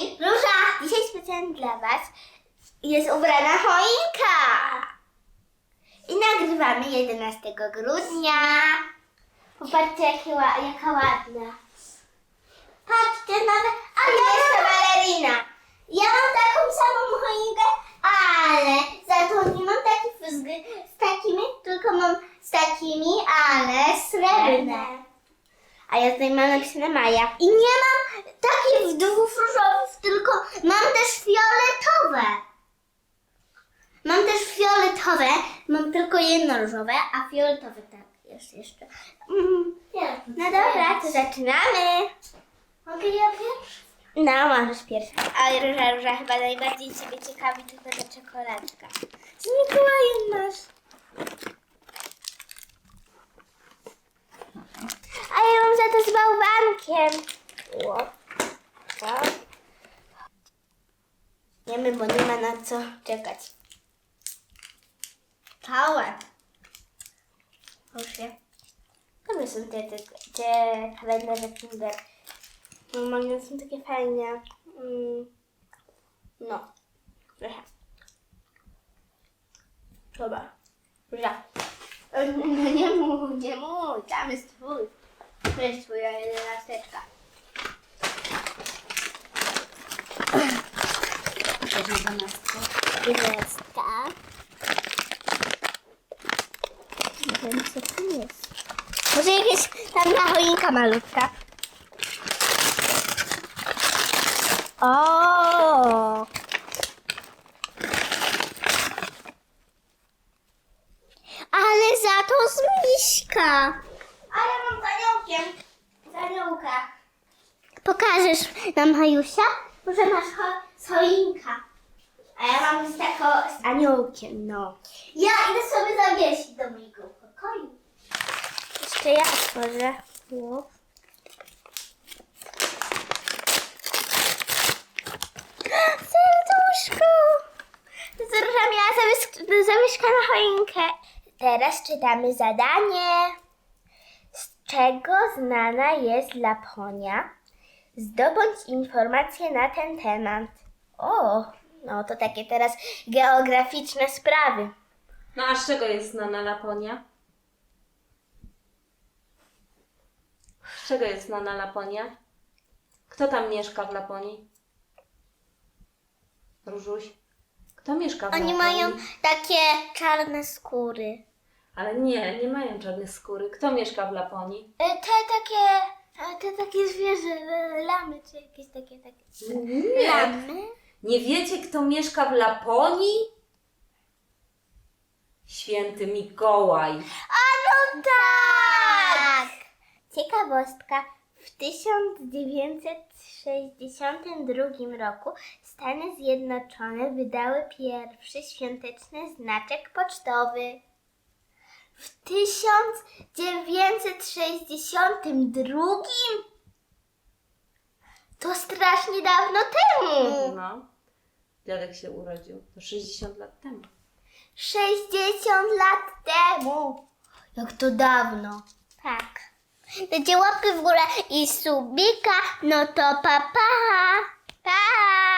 Róża! Dzisiaj specjalnie dla Was jest ubrana choinka! I nagrywamy 11 grudnia. Popatrzcie, jakie, ła- jaka ładna. Patrzcie, nawet... A ja jestem balerina. Ja mam taką samą choinkę, ale za to nie mam takich z, z takimi, tylko mam z takimi, ale srebrne. A ja tutaj mam napisane Maja. I nie mam takich dwóch różowych, tylko mam też fioletowe. Mam też fioletowe, mam tylko jedno różowe, a fioletowe tak jest jeszcze. Mm. No dobra, to zaczynamy. Mogę ja pierwsza? No, możesz pierwsza. Ale Róża, Róża chyba najbardziej Ciebie ciekawi tylko ta czekoladka. Z Mikołajem masz. A ja mam za to z bałwankiem. Ło. Co? Wiemy, bo nie ma na co czekać. Całe. Proszę. Dobre są te, te, te kalendarze Kinder. Normalnie są takie fajne. Mm. No. Dobra. Proszę. O, No nie mów, nie mów, tam jest twój. To jest twoja jedenasteczka. Jedenastka. Nie wiem, co tu jest. Może jakaś tam na choinka malutka. O! Ale za to z miśka. A ja mam z aniołkiem. Z aniołka. Pokażesz nam Hajusia? Może masz cho- choinka. A ja mam z tako z aniołkiem, no. Ja idę sobie zawiesić do mojego pokoju. Jeszcze ja otworzę. O. Serduszko! Zróża miała zawieszkaną choinkę. Teraz czytamy zadanie. Z czego znana jest Laponia? Zdobądź informacje na ten temat. O, no to takie teraz geograficzne sprawy. No a z czego jest znana Laponia? Z czego jest znana Laponia? Kto tam mieszka w Laponii? Różuś? Kto mieszka w Oni Laponii? mają takie czarne skóry. Ale nie, nie mają czarnej skóry. Kto mieszka w Laponii? E, Te takie, e, te takie zwierzę, e, lamy czy jakieś takie, takie. Nie. Lamy? Nie wiecie, kto mieszka w Laponii? Święty Mikołaj. A no tak! Ciekawostka. W 1962 roku Stany Zjednoczone wydały pierwszy świąteczny znaczek pocztowy. W 1962 to strasznie dawno temu. No. Dziadek się urodził. To 60 lat temu. 60 lat temu. Jak to dawno. Tak. Dajcie łapkę w górę i subika, no to pa pa. Pa.